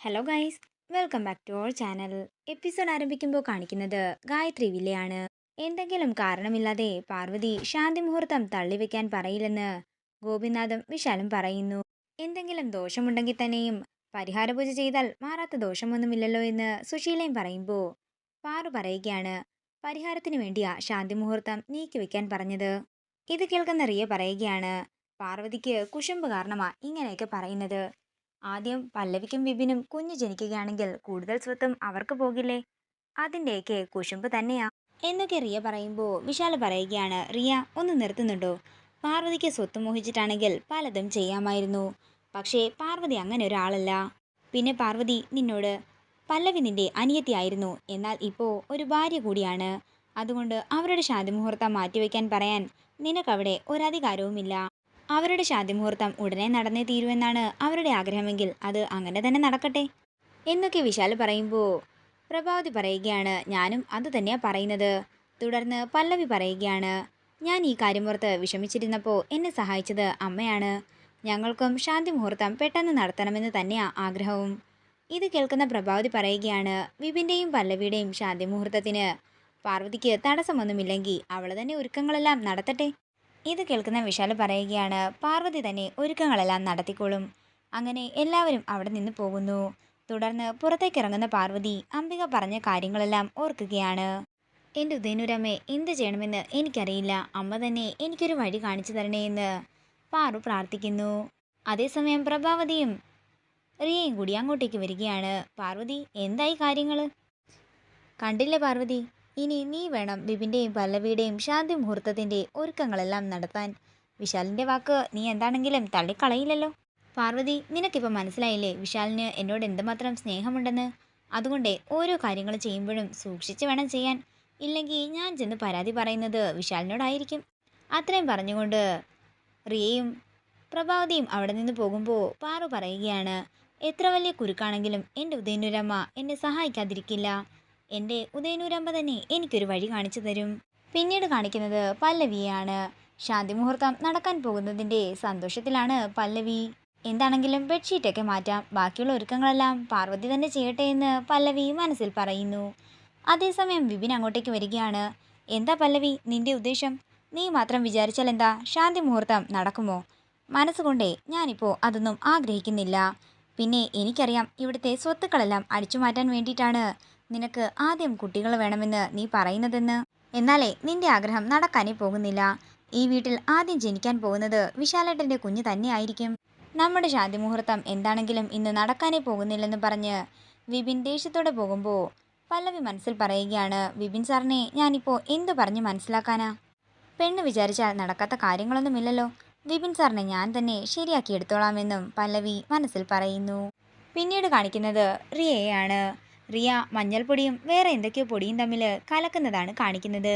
Hello guys welcome back to our channel episode ആരംഭിക്കുമ്പോൾ കാണിക്കുന്നത് ഗായത്രി വില്ലയാണ്. എന്തെങ്കിലും കാരണമില്ലാതെ പാർവതി ശാന്തി മുഹൂർത്തം തള്ളിവെക്കാൻ പറയില്ലെന്ന് ഗോപിനാഥും വിശാലും പറയുന്നു. എന്തെങ്കിലും ദോഷമുണ്ടെങ്കിൽ തന്നെയും പരിഹാര പൂജ ചെയ്താൽ മാറാത്ത ദോഷമൊന്നുമില്ലല്ലോ എന്ന് സുശീലയും പറയുമ്പോൾ പാറു പറയുകയാണ് പരിഹാരത്തിന് വേണ്ടിയാ ശാന്തി മുഹൂർത്തം നീക്കിവെക്കാൻ പറഞ്ഞത്? ഇത് കേൾക്കുന്ന റിയ പറയുകയാണ് പാർവതിക്ക് കുശുമ്പ് കാരണമാ ഇങ്ങനെയൊക്കെ പറയുന്നത്. ആദ്യം പല്ലവിക്കും വിപിനും കുഞ്ഞു ജനിക്കുകയാണെങ്കിൽ കൂടുതൽ സ്വത്തും അവർക്ക് പോകില്ലേ? അതിന്റെയൊക്കെ കുശുമ്പ് തന്നെയാ. എന്നൊക്കെ റിയ പറയുമ്പോൾ വിശാല പറയുകയാണ് റിയ ഒന്ന് നിർത്തുന്നുണ്ടോ? പാർവതിക്ക് സ്വത്ത് മോഹിച്ചിട്ടാണെങ്കിൽ പലതും ചെയ്യാമായിരുന്നു. പക്ഷേ പാർവതി അങ്ങനെ ഒരാളല്ല. പിന്നെ പാർവതി നിന്നോട് പല്ലവി നിന്റെ അനിയത്തിയായിരുന്നു. എന്നാൽ ഇപ്പോൾ ഒരു ഭാര്യ കൂടിയാണ്. അതുകൊണ്ട് അവരുടെ ശാന്തി മുഹൂർത്തം മാറ്റിവെക്കാൻ പറയാൻ നിനക്കവിടെ ഒരധികാരവുമില്ല. അവരുടെ ശാന്തി മുഹൂർത്തം ഉടനെ നടന്നേ തീരുമെന്നാണ് അവരുടെ ആഗ്രഹമെങ്കിൽ അത് അങ്ങനെ തന്നെ നടക്കട്ടെ? എന്നൊക്കെ വിശാൽ പറയുമ്പോൾ പ്രഭാവതി പറയുകയാണ് ഞാനും അത് തന്നെയാണ് പറയുന്നത്. തുടർന്ന് പല്ലവി പറയുകയാണ് ഞാൻ ഈ കാര്യമോർത്ത് വിഷമിച്ചിരുന്നപ്പോൾ എന്നെ സഹായിച്ചത് അമ്മയാണ്. ഞങ്ങൾക്കും ശാന്തി മുഹൂർത്തം പെട്ടെന്ന് നടത്തണമെന്ന് തന്നെയാണ് ആഗ്രഹവും. ഇത് കേൾക്കുന്ന പ്രഭാവതി പറയുകയാണ് വിപിന്റെയും പല്ലവിയുടെയും ശാന്തി മുഹൂർത്തത്തിന് പാർവതിക്ക് തടസ്സമൊന്നുമില്ലെങ്കിൽ അവൾ തന്നെ ഒരുക്കങ്ങളെല്ലാം നടത്തട്ടെ? ഇത് കേൾക്കുന്ന വിശാൽ പറയുകയാണ് പാർവതി തന്നെ ഒരുക്കങ്ങളെല്ലാം നടത്തിക്കോളും. അങ്ങനെ എല്ലാവരും അവിടെ നിന്ന് പോകുന്നു. തുടർന്ന് പുറത്തേക്ക് ഇറങ്ങുന്ന പാർവതി അംബിക പറഞ്ഞ കാര്യങ്ങളെല്ലാം ഓർക്കുകയാണ്. എന്റെ ഉദയനുരമ്മേ എന്ത് ചെയ്യണമെന്ന് എനിക്കറിയില്ല. അമ്മ തന്നെ എനിക്കൊരു വഴി കാണിച്ചു തരണേ എന്ന് പാറു പ്രാർത്ഥിക്കുന്നു. അതേസമയം പ്രഭാവതിയും റിയയും കൂടി അങ്ങോട്ടേക്ക് വരികയാണ്. പാർവതി എന്തായി കാര്യങ്ങൾ കണ്ടില്ലേ പാർവതി. ഇനി നീ വേണം ബിബിന്റെയും പല്ലവിയുടെയും ശാന്തി മുഹൂർത്തത്തിന്റെ ഒരുക്കങ്ങളെല്ലാം നടത്താൻ. വിശാലിന്റെ വാക്ക് നീ എന്താണെങ്കിലും തള്ളിക്കളയില്ലല്ലോ. പാർവതി നിനക്കിപ്പോൾ മനസ്സിലായില്ലേ വിശാലിന് എന്നോട് എന്തുമാത്രം സ്നേഹമുണ്ടെന്ന്? അതുകൊണ്ട് ഓരോ കാര്യങ്ങൾ ചെയ്യുമ്പോഴും സൂക്ഷിച്ച് വേണം ചെയ്യാൻ. ഇല്ലെങ്കിൽ ഞാൻ ചെന്ന് പരാതി പറയുന്നത് വിശാലിനോടായിരിക്കും. അത്രയും പറഞ്ഞുകൊണ്ട് റിയയും പ്രഭാവതിയും അവിടെ നിന്ന് പോകുമ്പോൾ പാറു പറയുകയാണ് എത്ര വലിയ കുരുക്കാണെങ്കിലും എന്റെ ഉദയനുരമ്മ എന്നെ സഹായിക്കാതിരിക്കില്ല. എന്റെ ഉദയനൂരമ്പ തന്നെ എനിക്കൊരു വഴി കാണിച്ചു തരും. പിന്നീട് കാണിക്കുന്നത് പല്ലവിയാണ് ശാന്തി മുഹൂർത്തം നടക്കാൻ പോകുന്നതിന്റെ സന്തോഷത്തിലാണ് പല്ലവി. എന്താണെങ്കിലും ബെഡ്ഷീറ്റൊക്കെ മാറ്റാം. ബാക്കിയുള്ള ഒരുക്കങ്ങളെല്ലാം പാർവതി തന്നെ ചെയ്യട്ടെ എന്ന് പല്ലവി മനസ്സിൽ പറയുന്നു. അതേസമയം വിപിൻ അങ്ങോട്ടേക്ക് വരികയാണ്. എന്താ പല്ലവി നിന്റെ ഉദ്ദേശം? നീ മാത്രം വിചാരിച്ചാൽ എന്താ? ശാന്തി മുഹൂർത്തം നടക്കുമോ? മനസ്സുകൊണ്ടേ ഞാനിപ്പോൾ അതൊന്നും ആഗ്രഹിക്കുന്നില്ല. പിന്നെ എനിക്കറിയാം ഇവിടുത്തെ സ്വത്തുക്കളെല്ലാം അടിച്ചു മാറ്റാൻ വേണ്ടിയിട്ടാണ് നിനക്ക് ആദ്യം കുട്ടികൾ വേണമെന്ന് നീ പറയുന്നതെന്ന്? എന്നാലേ നിന്റെ ആഗ്രഹം നടക്കാനേ പോകുന്നില്ല. ഈ വീട്ടിൽ ആദ്യം ജനിക്കാൻ പോകുന്നത് വിശാലേട്ടന്റെ കുഞ്ഞ് തന്നെയായിരിക്കും. നമ്മുടെ ശാന്തി മുഹൂർത്തം എന്താണെങ്കിലും ഇന്ന് നടക്കാനേ പോകുന്നില്ലെന്ന് പറഞ്ഞ് വിപിൻ ദേഷ്യത്തോടെ പോകുമ്പോൾ പല്ലവി മനസ്സിൽ പറയുകയാണ് വിപിൻ സാറിനെ ഞാനിപ്പോൾ എന്തു പറഞ്ഞ് മനസ്സിലാക്കാനാ? പെണ്ണ് വിചാരിച്ചാൽ നടക്കാത്ത കാര്യങ്ങളൊന്നുമില്ലല്ലോ. വിപിൻ സാറിനെ ഞാൻ തന്നെ ശരിയാക്കി എടുത്തോളാമെന്നും പല്ലവി മനസ്സിൽ പറയുന്നു. പിന്നീട് കാണിക്കുന്നത് റിയയാണ്. റിയ മഞ്ഞൾപ്പൊടിയും വേറെ എന്തൊക്കെയോ പൊടിയും തമ്മിൽ കലക്കുന്നതാണ് കാണിക്കുന്നത്.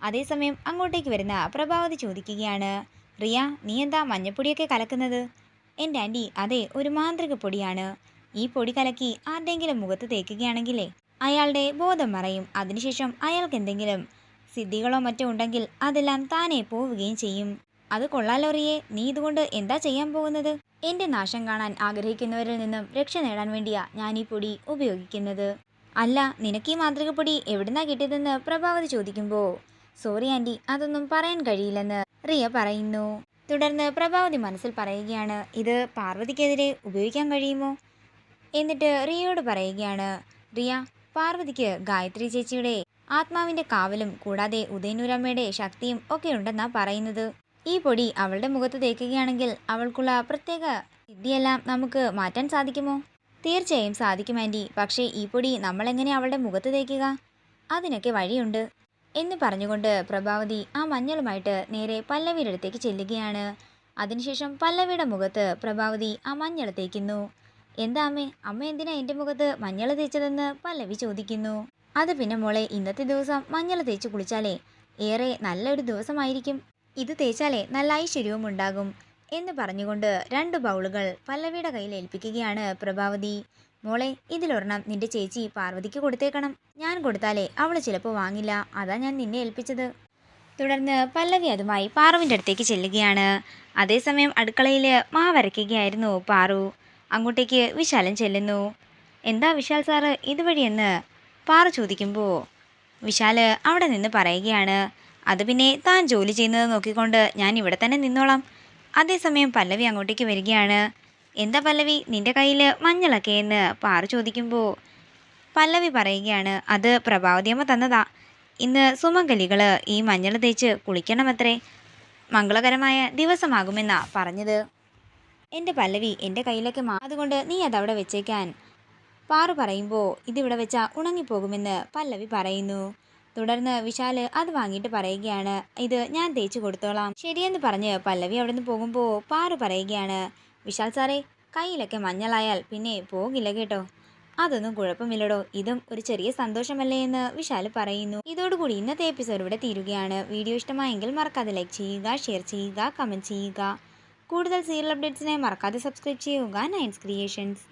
അതേസമയം അങ്ങോട്ടേക്ക് വരുന്ന പ്രഭാവതി ചോദിക്കുകയാണ് റിയ നീ എന്താ മഞ്ഞൾപ്പൊടിയൊക്കെ കലക്കുന്നത്? എന്റെ ആന്റി അതെ ഒരു മാന്ത്രിക പൊടിയാണ്. ഈ പൊടി കലക്കി ആരുടെങ്കിലും മുഖത്ത് തേക്കുകയാണെങ്കിലേ അയാളുടെ ബോധം മറയും. അതിനുശേഷം അയാൾക്ക് എന്തെങ്കിലും സിദ്ധികളോ മറ്റോ ഉണ്ടെങ്കിൽ അതെല്ലാം താനേ പോവുകയും ചെയ്യും. അത് കൊള്ളാലോ റിയെ നീ ഇതുകൊണ്ട് എന്താ ചെയ്യാൻ പോകുന്നത്? എന്റെ നാശം കാണാൻ ആഗ്രഹിക്കുന്നവരിൽ നിന്നും രക്ഷ നേടാൻ വേണ്ടിയാ ഞാൻ ഈ പൊടി ഉപയോഗിക്കുന്നത്. അല്ല നിനക്ക് ഈ മാതൃകപ്പൊടി പൊടി എവിടുന്നാ കിട്ടിയതെന്ന് പ്രഭാവതി ചോദിക്കുമ്പോൾ സോറി ആന്റി അതൊന്നും പറയാൻ കഴിയില്ലെന്ന് റിയ പറയുന്നു. തുടർന്ന് പ്രഭാവതി മനസ്സിൽ പറയുകയാണ് ഇത് പാർവതിക്കെതിരെ ഉപയോഗിക്കാൻ കഴിയുമോ? എന്നിട്ട് റിയയോട് പറയുകയാണ് റിയ പാർവതിക്ക് ഗായത്രി ചേച്ചിയുടെ ആത്മാവിന്റെ കാവലും കൂടാതെ ഉദയനൂരമ്മയുടെ ശക്തിയും ഒക്കെ ഉണ്ടെന്നാ പറയുന്നത്. ഈ പൊടി അവളുടെ മുഖത്ത് തേക്കുകയാണെങ്കിൽ അവൾക്കുള്ള പ്രത്യേക സിദ്ധിയെല്ലാം നമുക്ക് മാറ്റാൻ സാധിക്കുമോ? തീർച്ചയായും സാധിക്കും ആന്റി പക്ഷേ ഈ പൊടി നമ്മളെങ്ങനെ അവളുടെ മുഖത്ത് തേക്കുക? അതിനൊക്കെ വഴിയുണ്ട്. എന്ന് പറഞ്ഞുകൊണ്ട് പ്രഭാവതി ആ മഞ്ഞളുമായിട്ട് നേരെ പല്ലവിയുടെ അടുത്തേക്ക് ചെല്ലുകയാണ്. അതിനുശേഷം പല്ലവിയുടെ മുഖത്ത് പ്രഭാവതി ആ മഞ്ഞൾ തേക്കുന്നു. എന്താ അമ്മേ? അമ്മ എന്തിനാ എന്റെ മുഖത്ത് മഞ്ഞൾ തേച്ചതെന്ന് പല്ലവി ചോദിക്കുന്നു. അത് പിന്നെ മോളെ ഇന്നത്തെ ദിവസം മഞ്ഞൾ തേച്ച് കുളിച്ചാലേ ഏറെ നല്ലൊരു ദിവസമായിരിക്കും. ഇത് തേച്ചാലേ നല്ല ഐശ്വര്യവും ഉണ്ടാകും എന്ന് പറഞ്ഞുകൊണ്ട് രണ്ട് ബൗളുകൾ പല്ലവിയുടെ കയ്യിൽ ഏൽപ്പിക്കുകയാണ് പ്രഭാവതി. മോളെ ഇതിലൊരെണ്ണം നിന്റെ ചേച്ചി പാർവതിക്ക് കൊടുത്തേക്കണം. ഞാൻ കൊടുത്താലേ അവൾ ചിലപ്പോൾ വാങ്ങില്ല. അതാ ഞാൻ നിന്നെ ഏൽപ്പിച്ചത്. തുടർന്ന് പല്ലവി അതുമായി പാറുവിന്റെ അടുത്തേക്ക് ചെല്ലുകയാണ്. അതേസമയം അടുക്കളയിൽ മാവരയ്ക്കുകയായിരുന്നു പാറു. അങ്ങോട്ടേക്ക് വിശാലൻ ചെല്ലുന്നു. എന്താ വിശാൽ സാറ് ഇതുവഴിയെന്ന് പാറു ചോദിക്കുമ്പോൾ വിശാൽ അവിടെ നിന്ന് പറയുകയാണ്. അത് പിന്നെ താൻ ജോലി ചെയ്യുന്നത് നോക്കിക്കൊണ്ട് ഞാൻ ഇവിടെ തന്നെ നിന്നോളാം. അതേസമയം പല്ലവി അങ്ങോട്ടേക്ക് വരികയാണ്. എന്താ പല്ലവി നിന്റെ കയ്യിൽ മഞ്ഞളൊക്കെ എന്ന് പാറു ചോദിക്കുമ്പോൾ പല്ലവി പറയുകയാണ്. അത് പ്രഭാവതിയമ്മ തന്നതാ. ഇന്ന് സുമംഗലികൾ ഈ മഞ്ഞൾ തേച്ച് കുളിക്കണമത്രേ. മംഗളകരമായ ദിവസമാകുമെന്നാ പറഞ്ഞത്. എന്റെ പല്ലവി എന്റെ കയ്യിലേക്ക് മാ അതുകൊണ്ട് നീ അതവിടെ വെച്ചേക്കാൻ. പാറു പറയുമ്പോൾ ഇതിവിടെ വെച്ചാൽ ഉണങ്ങിപ്പോകുമെന്ന് പല്ലവി പറയുന്നു. തുടർന്ന് വിശാൽ അത് വാങ്ങിയിട്ട് പറയുകയാണ് ഇത് ഞാൻ തേച്ച് കൊടുത്തോളാം. ശരിയെന്ന് പറഞ്ഞ് പല്ലവി അവിടെ നിന്ന് പോകുമ്പോൾ പാറു പറയുകയാണ് വിശാൽ സാറേ കയ്യിലൊക്കെ മഞ്ഞളായാൽ പിന്നെ പോകില്ല കേട്ടോ. അതൊന്നും കുഴപ്പമില്ലടോ. ഇതും ഒരു ചെറിയ സന്തോഷമല്ലേ എന്ന് വിശാൽ പറയുന്നു. ഇതോടുകൂടി ഇന്നത്തെ എപ്പിസോഡ് ഇവിടെ തീരുകയാണ്. വീഡിയോ ഇഷ്ടമായെങ്കിൽ മറക്കാതെ ലൈക്ക് ചെയ്യുക ഷെയർ ചെയ്യുക കമന്റ് ചെയ്യുക. കൂടുതൽ സീരിയൽ അപ്ഡേറ്റ്സിനായി മറക്കാതെ സബ്സ്ക്രൈബ് ചെയ്യുക. നയൻസ് ക്രിയേഷൻസ്.